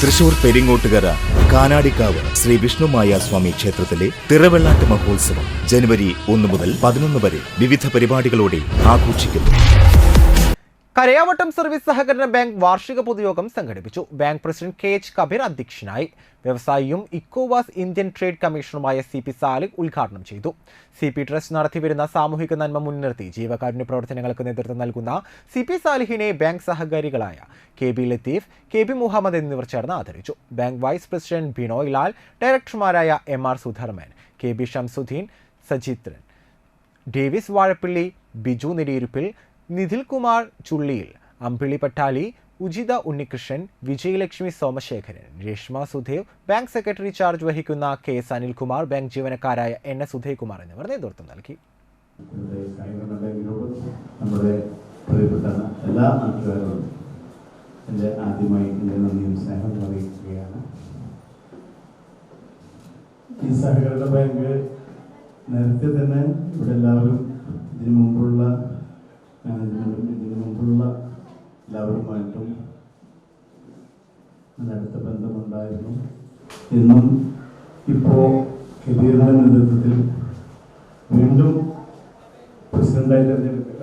തൃശൂർ പെരിങ്ങോട്ടുകര കാനാടിക്കാവ് ശ്രീ വിഷ്ണുമായ സ്വാമി ക്ഷേത്രത്തിലെ തിറവെള്ളാട്ട് മഹോത്സവം ജനുവരി ഒന്ന് മുതൽ പതിനൊന്ന് വരെ വിവിധ പരിപാടികളോടെ ആഘോഷിക്കുന്നു. കരയാവട്ടം സർവീസ് സഹകരണ ബാങ്ക് വാർഷിക പൊതുയോഗം സംഘടിപ്പിച്ചു. Bank president K H Kabeer അധ്യക്ഷനായി വ്യവസായിയും ഇക്കോവാസ് ഇന്ത്യൻ ട്രേഡ് കമ്മീഷണറുമായ സി പി സാലിക് ഉദ്ഘാടനം ചെയ്തു. സി പി ട്രസ്റ്റ് നടത്തിവരുന്ന സാമൂഹിക നന്മ മുൻനിർത്തി ജീവകാരുണ്യ പ്രവർത്തനങ്ങൾക്ക് നേതൃത്വം നൽകുന്ന സി പി സാലിഹിനെ bank സഹകാരികളായ K B Latheef K B Muhammad എന്നിവർ ചേർന്ന് ആദരിച്ചു. Bank vice president Binoy Lal ഡയറക്ടർമാരായ M R Sudharman K B Shamsuddin Sajithran Davis Vazhappilly Biju Nediyiruppil Nidhil Kumar Chulliyil Ambili Pattali Uchitha Unnikrishnan Vijayalakshmi Somasekharan Reshma Sudhev bank secretary charge വഹിക്കുന്ന K S Anilkumar bank ജീവനക്കാരായ N S Udayakumar എന്നിവർ നേതൃത്വം നൽകി. എല്ലാ നാട്ടുകാരോടും എന്റെ എന്റെ നന്ദിയും സ്നേഹം അറിയിക്കുകയാണ്. ഈ സഹകരണ ബാങ്ക് നേരത്തെ തന്നെ ഇവിടെ എല്ലാവരും ഇതിനു മുമ്പുള്ള എല്ലാവരുമായിട്ടും നല്ല അടുത്ത ബന്ധമുണ്ടായിരുന്നു. എന്നും ഇപ്പോൾ കബീറിന്റെ നേതൃത്വത്തിൽ വീണ്ടും പ്രസിഡന്റായി തെരഞ്ഞെടുക്കപ്പെട്ട.